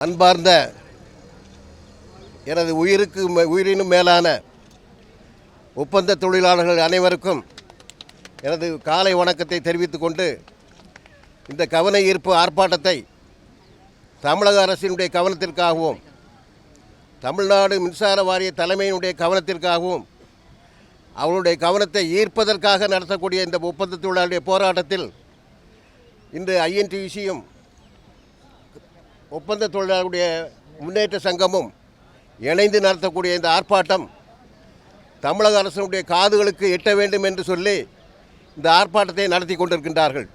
அன்பார்ந்த எனது உயிருக்கு மே- உயிரினும் மேலான ஒப்பந்த தொழிலாளர்கள் அனைவருக்கும் எனது காலை வணக்கத்தை தெரிவித்துக் கொண்டு இந்த கவன ஈர்ப்பு ஆர்ப்பாட்டத்தை தமிழக அரசினுடைய கவனத்திற்காகவும் தமிழ்நாடு மின்சார வாரிய தலைமையினுடைய கவனத்திற்காகவும் அவளுடைய கவனத்தை ஈர்ப்பதற்காக நடத்தக்கூடிய இந்த ஒப்பந்த தொழிலாளருடைய போராட்டத்தில் இன்று ஐஎன்டிசியும் ஒப்பந்த தொழிலாளர்களுடைய முன்னேற்ற சங்கமும் இணைந்து நடத்தக்கூடிய இந்த ஆர்ப்பாட்டம் தமிழக அரசினுடைய காதுகளுக்கு எட்ட வேண்டும் என்று சொல்லி இந்த ஆர்ப்பாட்டத்தை நடத்தி கொண்டிருக்கின்றார்கள்.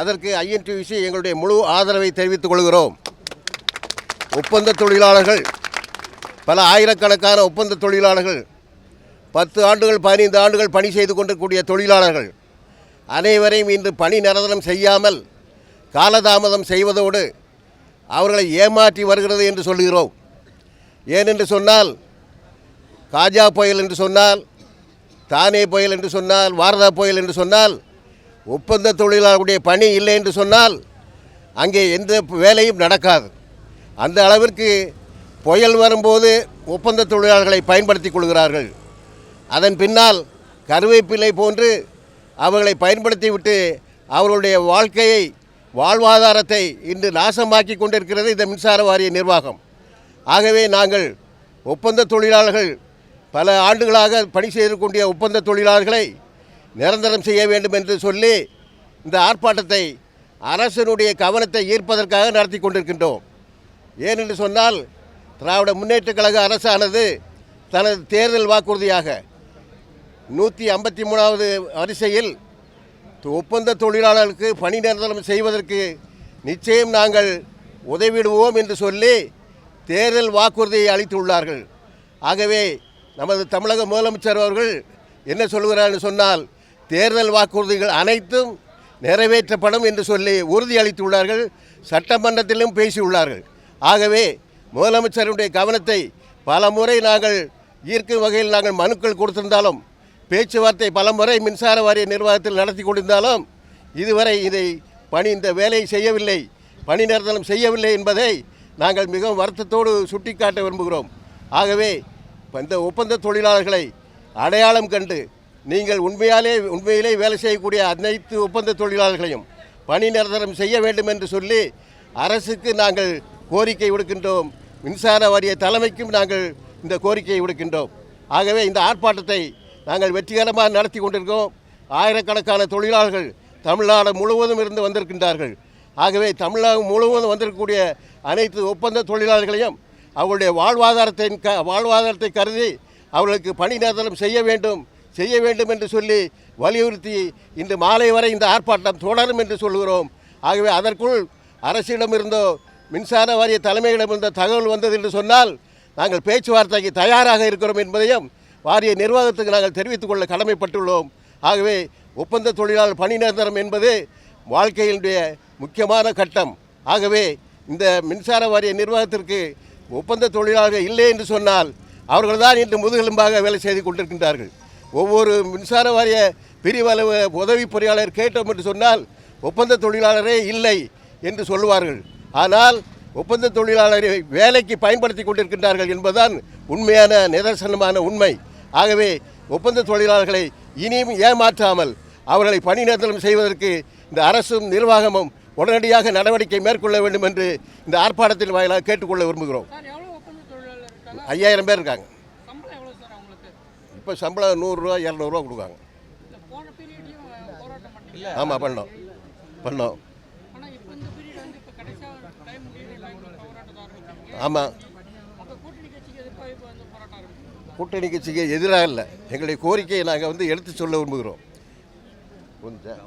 அதற்கு ஐஎன்டியூசி எங்களுடைய முழு ஆதரவை தெரிவித்துக் கொள்கிறோம். ஒப்பந்த தொழிலாளர்கள் பல ஆயிரக்கணக்கான ஒப்பந்த தொழிலாளர்கள் பத்து ஆண்டுகள் பதினைந்து ஆண்டுகள் பணி செய்து கொண்டிருக்கக்கூடிய தொழிலாளர்கள் அனைவரையும் இன்று பணி நிரந்தரம் செய்யாமல் காலதாமதம் செய்வதோடு அவர்களை ஏமாற்றி வருகிறது என்று சொல்கிறோம் ஏனென்று சொன்னால் காஜா புயல் என்று சொன்னால் தானே புயல் என்று சொன்னால் வாரதா புயல் என்று சொன்னால் ஒப்பந்த தொழிலாளர்களுடைய பணி இல்லை என்று சொன்னால் அங்கே எந்த வேலையும் நடக்காது. அந்த அளவிற்கு புயல் வரும்போது ஒப்பந்த தொழிலாளர்களை பயன்படுத்தி கொள்கிறார்கள். அதன் பின்னால் கருவேப்பிலை போன்று அவர்களை பயன்படுத்திவிட்டு அவர்களுடைய வாழ்க்கையை வாழ்வாதாரத்தை இன்று நாசமாக்கி கொண்டிருக்கிறது இந்த மின்சார வாரிய நிர்வாகம். ஆகவே நாங்கள் ஒப்பந்த தொழிலாளர்கள் பல ஆண்டுகளாக பணி செய்திருக்கூடிய ஒப்பந்த தொழிலாளர்களை நிரந்தரம் செய்ய வேண்டும் என்று சொல்லி இந்த ஆர்ப்பாட்டத்தை அரசினுடைய கவனத்தை ஈர்ப்பதற்காக நடத்தி கொண்டிருக்கின்றோம். ஏனென்று சொன்னால் திராவிட முன்னேற்றக் கழக அரசானது தனது தேர்தல் வாக்குறுதியாக நூற்றி ஐம்பத்தி மூணாவது வரிசையில் ஒப்பந்த தொழிலாளர்களுக்கு பணி நிரந்தரம் செய்வதற்கு நிச்சயம் நாங்கள் உதவிடுவோம் என்று சொல்லி தேர்தல் வாக்குறுதியை அளித்துள்ளார்கள். ஆகவே நமது தமிழக முதலமைச்சர் அவர்கள் என்ன சொல்கிறார்னு சொன்னால் தேர்தல் வாக்குறுதிகள் அனைத்தும் நிறைவேற்றப்படும் என்று சொல்லி உறுதியளித்துள்ளார்கள் சட்டமன்றத்திலும் பேசியுள்ளார்கள். ஆகவே முதலமைச்சருடைய கவனத்தை பல முறை நாங்கள் ஈர்க்கும் வகையில் நாங்கள் மனுக்கள் கொடுத்திருந்தாலும் பேச்சுவார்த்தை பலமுறை மின்சார வாரிய நிர்வாகத்தில் நடத்தி கொண்டிருந்தாலும் இதுவரை இதை பணி இந்த வேலையை செய்யவில்லை பணி நிரந்தரம் செய்யவில்லை என்பதை நாங்கள் மிகவும் வருத்தத்தோடு சுட்டிக்காட்ட விரும்புகிறோம். ஆகவே இந்த ஒப்பந்த தொழிலாளர்களை அடையாளம் கண்டு நீங்கள் உண்மையாலே உண்மையிலே வேலை செய்யக்கூடிய அனைத்து ஒப்பந்த தொழிலாளர்களையும் பணி நிரந்தரம் செய்ய வேண்டும் என்று சொல்லி அரசுக்கு நாங்கள் கோரிக்கை விடுக்கின்றோம். மின்சார வாரிய தலைமைக்கும் நாங்கள் இந்த கோரிக்கையை விடுக்கின்றோம். ஆகவே இந்த ஆர்ப்பாட்டத்தை நாங்கள் வெற்றிகரமாக நடத்தி கொண்டிருக்கோம் ஆயிரக்கணக்கான தொழிலாளர்கள் தமிழ்நாடு முழுவதும் இருந்து வந்திருக்கின்றார்கள். ஆகவே தமிழ்நாடு முழுவதும் வந்திருக்கக்கூடிய அனைத்து ஒப்பந்த தொழிலாளர்களையும் அவர்களுடைய வாழ்வாதாரத்தை க வாழ்வாதாரத்தை கருதி அவர்களுக்கு பணி நிரந்தரம் செய்ய வேண்டும் செய்ய வேண்டும் என்று சொல்லி வலியுறுத்தி இன்று மாலை வரை இந்த ஆர்ப்பாட்டம் தொடரும் என்று சொல்கிறோம் ஆகவே அதற்குள் அரசிடமிருந்தோ மின்சார வாரிய தலைமையிடமிருந்த தகவல் வந்தது என்று சொன்னால் நாங்கள் பேச்சுவார்த்தைக்கு தயாராக இருக்கிறோம் என்பதையும் வாரிய நிர்வாகத்துக்கு நாங்கள் தெரிவித்துக் கொள்ள கடமைப்பட்டுள்ளோம். ஆகவே ஒப்பந்த தொழிலாளர் பணி நிரந்தரம் என்பது வாழ்க்கையினுடைய முக்கியமான கட்டம். ஆகவே இந்த மின்சார வாரிய நிர்வாகத்திற்கு ஒப்பந்த தொழிலாளர்கள் இல்லை என்று சொன்னால் அவர்கள்தான் இன்று முதுகெலும்பாக வேலை செய்து கொண்டிருக்கின்றார்கள். ஒவ்வொரு மின்சார வாரிய பிரிவளவு உதவி பொறியாளர் கேட்டோம் என்று சொன்னால் ஒப்பந்த தொழிலாளரே இல்லை என்று சொல்லுவார்கள். ஆனால் ஒப்பந்த தொழிலாளரை வேலைக்கு பயன்படுத்தி கொண்டிருக்கின்றார்கள் என்பதுதான் உண்மையான நிதர்சனமான உண்மை. ஆகவே ஒப்பந்த தொழிலாளர்களை இனியும் ஏமாற்றாமல் அவர்களை பணி நிரந்தரம் செய்வதற்கு இந்த அரசும் நிர்வாகமும் உடனடியாக நடவடிக்கை மேற்கொள்ள வேண்டும் என்று இந்த ஆர்ப்பாட்டத்தின் வாயிலாக கேட்டுக்கொள்ள விரும்புகிறோம். ஐயாயிரம் பேர் இருக்காங்க. இப்போ சம்பளம் நூறுரூவா இரநூறுவா கொடுக்காங்க ஆமாம் பண்ணோம். பண்ணோம். ஆமாம் கூட்டணி கட்சிக்கு எதிராக இல்லை. எங்களுடைய கோரிக்கையை நாங்கள் வந்து எடுத்து சொல்ல விரும்புகிறோம். கொஞ்சம்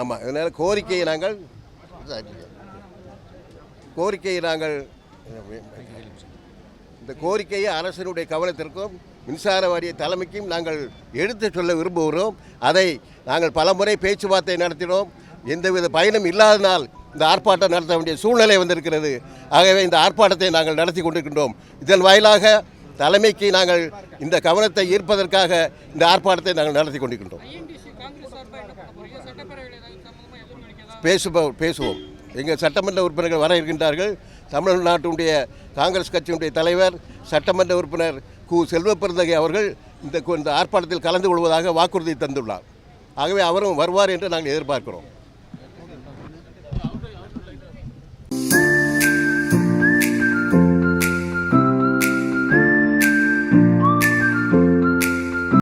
ஆமாம் இதனால் கோரிக்கையை நாங்கள் கோரிக்கையை நாங்கள் இந்த கோரிக்கையை அரசினுடைய கவனத்திற்கும் மின்சார வாரிய தலைமைக்கும் நாங்கள் எடுத்து சொல்ல விரும்புகிறோம். அதை நாங்கள் பலமுறை பேச்சுவார்த்தை நடத்தினோம். எந்தவித பயனும் இல்லாதனால் இந்த ஆர்ப்பாட்டம் நடத்த வேண்டிய சூழ்நிலை வந்திருக்கிறது. ஆகவே இந்த ஆர்ப்பாட்டத்தை நாங்கள் நடத்தி கொண்டிருக்கின்றோம். இதன் வாயிலாக தலைமைக்கு நாங்கள் இந்த கவனத்தை ஈர்ப்பதற்காக இந்த ஆர்ப்பாட்டத்தை நாங்கள் நடத்தி கொண்டிருக்கின்றோம். ஐஎன்டிசி பேசுபவர் பேசுவோம். எங்கள் சட்டமன்ற உறுப்பினர்கள் வர இருக்கின்றார்கள். தமிழ்நாட்டினுடைய காங்கிரஸ் கட்சியினுடைய தலைவர் சட்டமன்ற உறுப்பினர் கு. செல்வப்பெருந்தகை அவர்கள் இந்த இந்த ஆர்ப்பாட்டத்தில் கலந்து கொள்வதாக வாக்குறுதி தந்துள்ளார். ஆகவே அவரும் வருவார் என்று நாங்கள் எதிர்பார்க்கிறோம்.